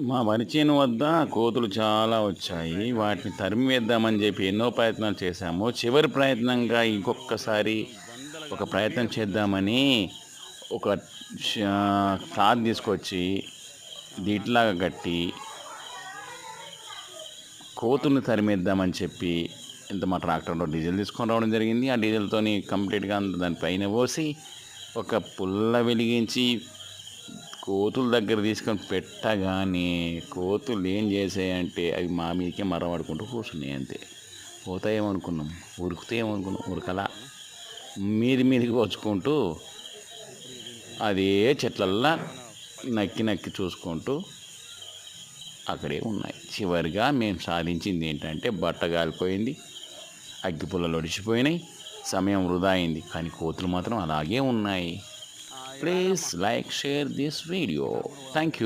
మా వరిచేను వద్ద కోతులు చాలా వచ్చాయి. వాటిని తరిమివేద్దామని చెప్పి ఎన్నో ప్రయత్నాలు చేశాము. చివరి ప్రయత్నంగా ఇంకొకసారి ఒక ప్రయత్నం చేద్దామని ఒక క్లాత్ తీసుకొచ్చి దీట్లాగా కట్టి కోతుల్ని తరిమేద్దామని చెప్పి ఇంత మా ట్రాక్టర్లో డీజిల్ తీసుకొని రావడం జరిగింది. ఆ డీజిల్తోని కంప్లీట్గా అంత దానిపైన పోసి ఒక పుల్ల వెలిగించి కోతుల దగ్గర తీసుకొని పెట్టగానే కోతులు ఏం చేసాయంటే అవి మా మీదకే మరవడుకుంటూ కూర్చున్నాయి అంతే. పోతాయేమనుకున్నాం ఉరుకుతాయేమనుకున్నాం ఉరకలా. మీది మీదికి వచ్చుకుంటూ అదే చెట్లల్లా నక్కి నక్కి చూసుకుంటూ అక్కడే ఉన్నాయి. చివరిగా మేము సాధించింది ఏంటంటే బట్ట కాలిపోయింది అగ్గిపుల్లలు ఒడిచిపోయినాయి సమయం వృధా అయింది. కానీ కోతులు మాత్రం అలాగే ఉన్నాయి. Please like share this video. Thank you.